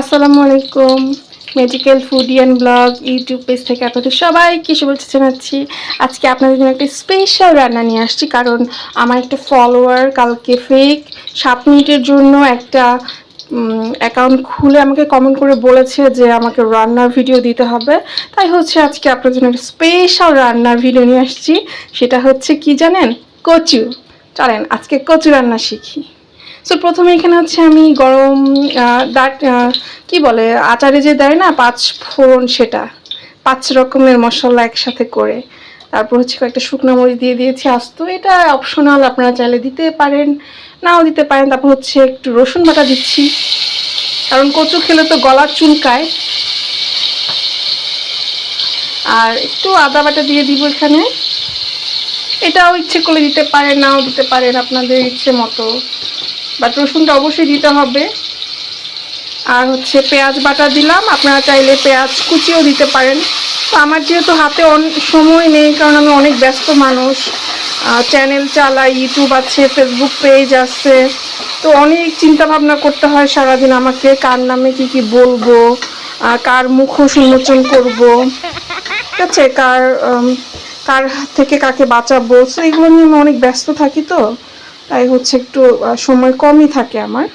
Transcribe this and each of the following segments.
আসসালামু আলাইকুম। Medical food and blog YouTube page থেকে আপনাদের সবাইকে শুভেচ্ছা জানাচ্ছি। আজকে আপনাদের জন্য একটা স্পেশাল রান্না নিয়ে আসছি, কারণ আমার একটা ফলোয়ার কালকে ফেক সাত মিনিটের জন্য একটা অ্যাকাউন্ট খুলে আমাকে কমেন্ট করে বলেছে যে আমাকে রান্নার ভিডিও দিতে হবে। তাই হচ্ছে আজকে আপনার জন্য একটা স্পেশাল রান্নার ভিডিও নিয়ে আসছি। সেটা হচ্ছে কি জানেন? কচু। চলেন, আজকে কচু রান্না শিখি। সো প্রথমে এখানে হচ্ছে আমি গরম দাট কি বলে, আচারে যে দেয় না, পাঁচ ফোড়ন সেটা, পাঁচ রকমের মশলা একসাথে করে। তারপর হচ্ছে কয়েকটা শুকনো মরিচ দিয়ে দিয়েছি আস্ত। এটা অপশনাল আপনারা চাইলে দিতে পারেন, নাও দিতে পারেন। তারপর হচ্ছে একটু রসুন বাটা দিচ্ছি। কারণ কচু খেলে তো গলা চুলকায়। আর একটু আদা বাটা দিয়ে দিব এখানে। এটাও ইচ্ছে করলে দিতে পারেন, নাও দিতে পারেন আপনাদের ইচ্ছে মতো। বাট রসুনটা অবশ্যই দিতে হবে। আর হচ্ছে পেঁয়াজ বাটা দিলাম। আপনারা চাইলে পেঁয়াজ কুচিও দিতে পারেন। তো আমার যেহেতু হাতে সময় নেই, কারণ আমি অনেক ব্যস্ত মানুষ চ্যানেল চালাই ইউটিউব আছে ফেসবুক পেজ আছে, তো অনেক চিন্তা ভাবনা করতে হয় সারাদিন আমাকে, কার নামে কি কি বলব কার মুখোশ উন্মোচন করব, ঠিক আছে? কার কার থেকে কাকে বাঁচাবো, তো এগুলো নিয়ে আমি অনেক ব্যস্ত থাকি তো। তাই হচ্ছে একটু সময় কমই থাকে আমার।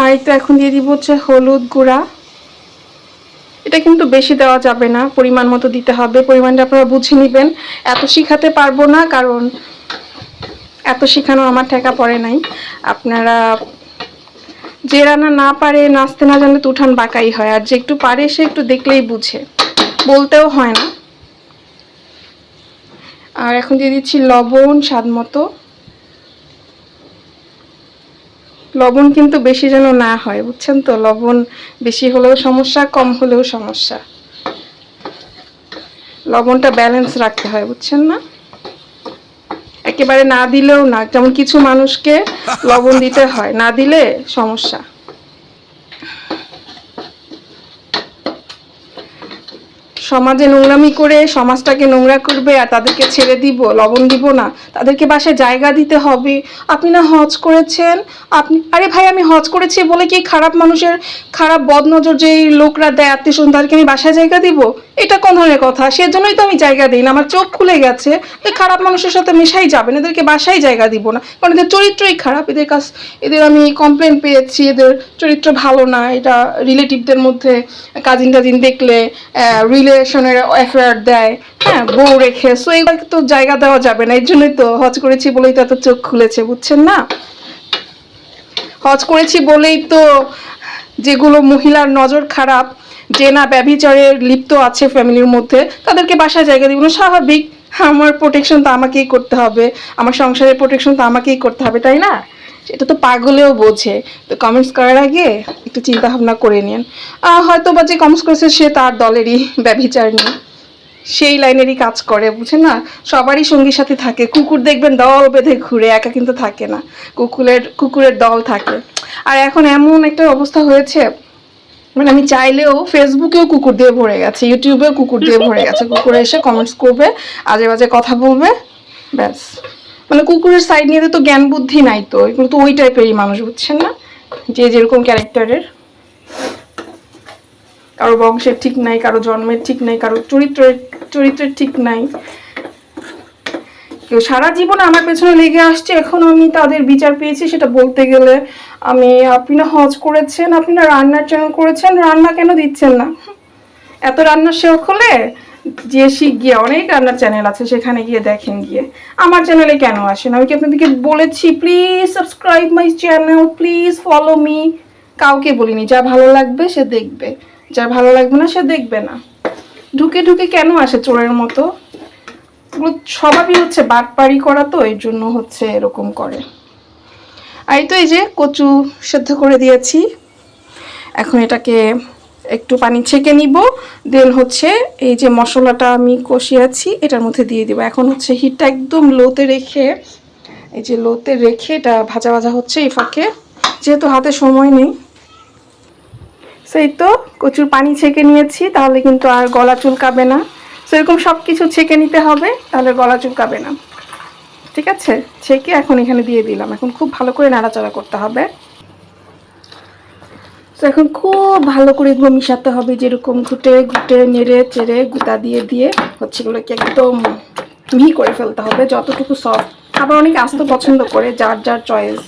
আর এটা এখন দিয়ে দিব হচ্ছে হলুদ গুঁড়া। এটা কিন্তু বেশি দেওয়া যাবে না, পরিমাণ মতো দিতে হবে। পরিমাণটা আপনারা বুঝে নেবেন। এত শিখাতে পারব না, কারণ এত শেখানো আমার ঠেকা পড়ে নাই। আপনারা যে রান্না না পারে, নাচতে না জানলে তো উঠান বাঁকাই হয়। আর যে একটু পারে, সে একটু দেখলেই বুঝে। বলতেও হয় না। আর এখন দিয়ে দিচ্ছি লবণ, স্বাদ মতো। লবণ কিন্তু বেশি যেন না হয়, বুঝছেন তো? লবণ বেশি হলেও সমস্যা, কম হলেও সমস্যা। লবণটা ব্যালেন্স রাখতে হয়, বুঝছেন না? একেবারে না দিলেও না, যেমন কিছু মানুষকে লবণ দিতে হয়, না দিলে সমস্যা। সমাজে নোংরামি করে সমাজটাকে নোংরা করবে আর তাদেরকে ছেড়ে দিব, লবণ দিব না। তাদেরকে বাসায় জায়গা দিতে হবে। আপনি না হজ করেছেন, আপনি আরে ভাই, আমি হজ করেছি বলে কি খারাপ মানুষের খারাপ বদনজর যেই লোকরা দেয় আত্মীয় স্বজন তাদেরকে আমি বাসায় জায়গা দিব? এটা কোন ধরনের কথা? সেজন্যই তো আমি জায়গা দিই না। আমার চোখ খুলে গেছে এই খারাপ মানুষের সাথে মেশাই যাবে না, এদেরকে বাসায় জায়গা দিব না। কারণ এদের চরিত্রই খারাপ। এদের কাছ এদের আমি কমপ্লেন পেয়েছি, এদের চরিত্র ভালো না। এটা রিলেটিভদের মধ্যে কাজিন টাজিন দেখলে রিলেশনের অ্যাফেয়ার দেয়। হ্যাঁ বউ রেখে। সো এইবার তো জায়গা দেওয়া যাবে না এর জন্যই তো হজ করেছি বলেই তো এত চোখ খুলেছে, বুঝছেন না? হজ করেছি বলেই তো যেগুলো মহিলার নজর খারাপ, যে না ব্যভিচারের লিপ্ত আছে ফ্যামিলির মধ্যে, তাদেরকে বাসায় জায়গা দিব না, স্বাভাবিক। আমার প্রোটেকশন তো আমাকেই করতে হবে, আমার সংসারের প্রোটেকশন তো আমাকেই করতে হবে, তাই না? এটা তো পাগলেও বোঝে। তো কমেন্টস করার আগে একটু চিন্তা ভাবনা করে নিন হয়তো বা যে কমেন্টস করেছে সে তার দলেরই ব্যভিচার নিয়ে সেই লাইনেরই কাজ করে বুঝে না? সবারই সঙ্গীর সাথে থাকে। কুকুর দেখবেন দল বেঁধে ঘুরে, একা কিন্তু থাকে না। কুকুরের কুকুরের দল থাকে। আর এখন এমন একটা অবস্থা হয়েছে মানে আমি চাইলেও ফেসবুকেও কুকুর দিয়ে ভরে গেছে ইউটিউবেও কুকুর দিয়ে ভরে গেছে। কুকুর এসে কমেন্টস করবে, আজে বাজে কথা বলবে, ব্যাস। মানে কুকুরের সাইড নিয়ে তো জ্ঞান বুদ্ধি নাই তো এগুলো তো ওই টাইপেরই মানুষ, বুঝছেন না? যে যেরকম ক্যারেক্টারের কারও বংশের ঠিক নাই, কারও জন্মের ঠিক নাই, কারও চরিত্রের চরিত্রের ঠিক নাই। কেউ সারা জীবন আমার পেছনে লেগে আসছে, এখন আমি তাদের বিচার পেয়েছি, সেটা বলতে গেলে আমি, আপনি না হজ করেছেন, আপনি না রান্নার চ্যানেল করেছেন, রান্না কেন দিচ্ছেন না? এত রান্নার শখ হলে শিখ গিয়ে অনেক রান্নার চ্যানেল আছে, সেখানে গিয়ে দেখেন গিয়ে। আমার চ্যানেলে কেন আসেন আমি কি আপনাদেরকে বলেছি? Please subscribe my channel please follow me কাউকে বলিনি, যা ভালো লাগবে সে দেখবে। যা ভালো লাগবে না সে দেখবে না। ঢুকে ঢুকে কেন আসে চোরের মতো? এগুলো স্বভাবই হচ্ছে বাটপাড়ি করা তো, এর জন্য হচ্ছে এরকম করে। আর তো এই যে কচু সেদ্ধ করে দিয়েছি। এখন এটাকে একটু পানি ছেঁকে নিব দেন হচ্ছে এই যে মশলাটা আমি কষিয়েছি, এটার মধ্যে দিয়ে দিব। এখন হচ্ছে হিটটা একদম লোতে রেখে, এই যে লোতে রেখে এটা ভাজা ভাজা হচ্ছে এই ফাঁকে, যেহেতু হাতে সময় নেই। সেই তো কচুর পানি ছেঁকে নিয়েছি, তাহলে কিন্তু আর গলা চুলকাবে না। সেরকম সব কিছু ছেঁকে নিতে হবে, তাহলে গলা চুলকাবে না। ঠিক আছে? ছেঁকে এখন এখানে দিয়ে দিলাম। এখন খুব ভালো করে নাড়াচাড়া করতে হবে। তো এখন খুব ভালো করে এগুলো মিশাতে হবে, যেরকম ঘুটে ঘুটে, নেড়ে, চেড়ে গুঁতা দিয়ে দিয়ে হচ্ছে এগুলোকে একদম মিহি করে ফেলতে হবে, যতটুকু সফট আবার অনেকে আস্ত পছন্দ করে, যার যার চয়েস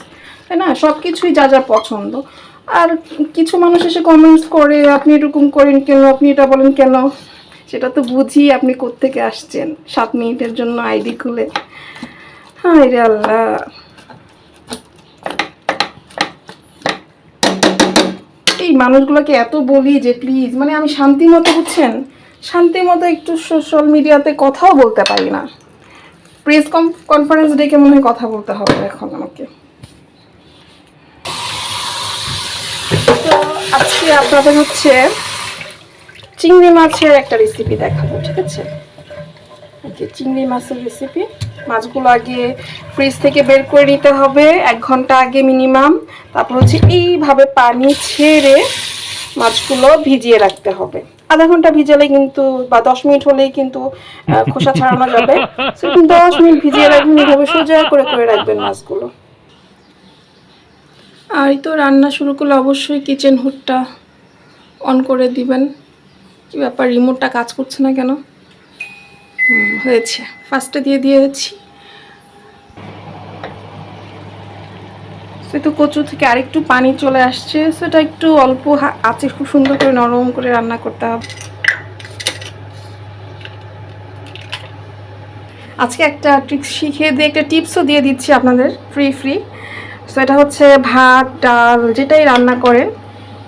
তাই না? সব কিছুই যা যা পছন্দ। আর কিছু মানুষ এসে কমেন্টস করে, আপনি এরকম করেন কেন? আপনি এটা বলেন কেন? সেটা তো বুঝি আপনি কোত্থেকে আসছেন, সাত মিনিটের জন্য আইডি খুলে। হায় রে আল্লাহ! মানুষগুলোকে এত বলি যে প্লিজ মানে আমি শান্তি মতো, বুঝছেন? শান্তি মতো একটু সোশ্যাল মিডিয়াতে কথাও বলতে পারি না। প্রেস কনফারেন্স ডেকে মনে হয় কথা বলতে হবে এখন আমাকে। তো আজকে আপনাদের হচ্ছে চিংড়ি মাছের একটা রেসিপি দেখাবো, ঠিক আছে? চিংড়ি মাছের রেসিপি মাছগুলো আগে ফ্রিজ থেকে বের করে নিতে হবে, এক ঘণ্টা আগে মিনিমাম তারপর হচ্ছে এইভাবে পানি ছেড়ে মাছগুলো ভিজিয়ে রাখতে হবে। আধা ঘণ্টা ভিজালে কিন্তু, বা দশ মিনিট হলেই কিন্তু খোসা ছাড়ানো যাবে। দশ মিনিট ভিজিয়ে রাখবেন এইভাবে সোজা করে করে রাখবেন মাছগুলো। আর তো রান্না শুরু করলে অবশ্যই কিচেন হুডটা অন করে দিবেন। কি ব্যাপার রিমোটটা কাজ করছে না কেন? হয়েছে। ফার্স্টে দিয়ে দিয়েছি। সেটা কচু থেকে আরেকটু পানি চলে আসছে। সেটা একটু অল্প আছে, খুব সুন্দর করে নরম করে রান্না করতে হবে। আজকে একটা ট্রিক্স শিখে দিয়ে, একটা টিপসও দিয়ে দিচ্ছি আপনাদের ফ্রি ফ্রি সো এটা হচ্ছে ভাত, ডাল, যেটাই রান্না করেন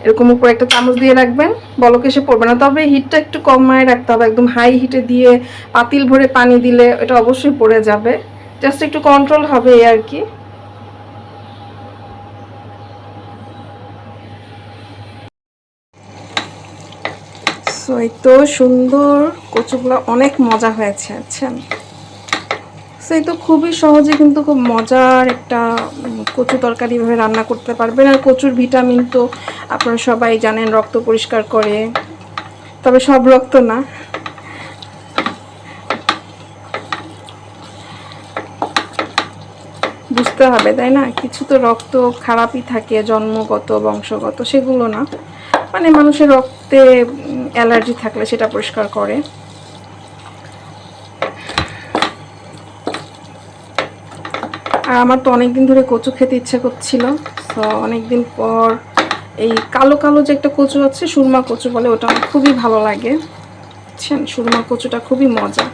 এরকম উপরে একটা চামচ দিয়ে রাখবেন। বলক এসে পড়বে না। তবে হিটটা একটু কমায় রাখতে হবে। একদম হাই হিটে দিয়ে পাতিল ভরে পানি দিলে এটা অবশ্যই পড়ে যাবে। জাস্ট একটু কন্ট্রোল হবে এই আর কি। তো সুন্দর কচুগুলো অনেক মজা হয়েছে আচ্ছা। সো এই তো খুবই সহজে কিন্তু খুব মজার একটা কচু তরকারি ভাবে রান্না করতে পারবেন। আর কচুর ভিটামিন তো আপনারা সবাই জানেন রক্ত পরিষ্কার করে, তবে সব রক্ত না। বুঝতে হবে, তাই না? কিছু তো রক্ত খারাপই থাকে, জন্মগত, বংশগত, সেগুলো না। মানে মানুষের রক্তে অ্যালার্জি থাকলে সেটা পরিষ্কার করে। আর আমার তো অনেক দিন ধরে কচু খেতে ইচ্ছে করছিল, তো অনেক দিন পর এই কালো কালো যে একটা কচু আছে, সুরমা কচু বলে, ওটা আমার খুবই ভালো লাগে। বুঝছেন? সুরমা কচুটা খুবই মজা।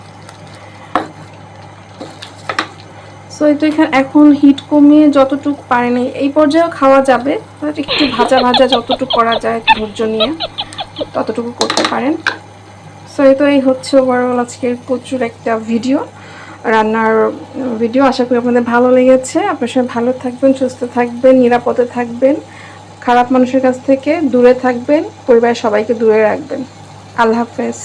সো এই তো এখানে এখন হিট কমিয়ে যতটুকু পারেন এই- পর্যায়েও খাওয়া যাবে একটু ভাজা ভাজা যতটুকু করা যায় ধৈর্য নিয়ে ততটুকু করতে পারেন। সো এই তো এই হচ্ছে ওভারঅল আজকের প্রচুর একটা ভিডিও রান্নার ভিডিও আশা করি আপনাদের ভালো লেগেছে। আপনার সবাই ভালো থাকবেন, সুস্থ থাকবেন, নিরাপদে থাকবেন। খারাপ মানুষের কাছ থেকে দূরে থাকবেন পরিবারের সবাইকে দূরে রাখবেন। আল্লাহ হাফেজ।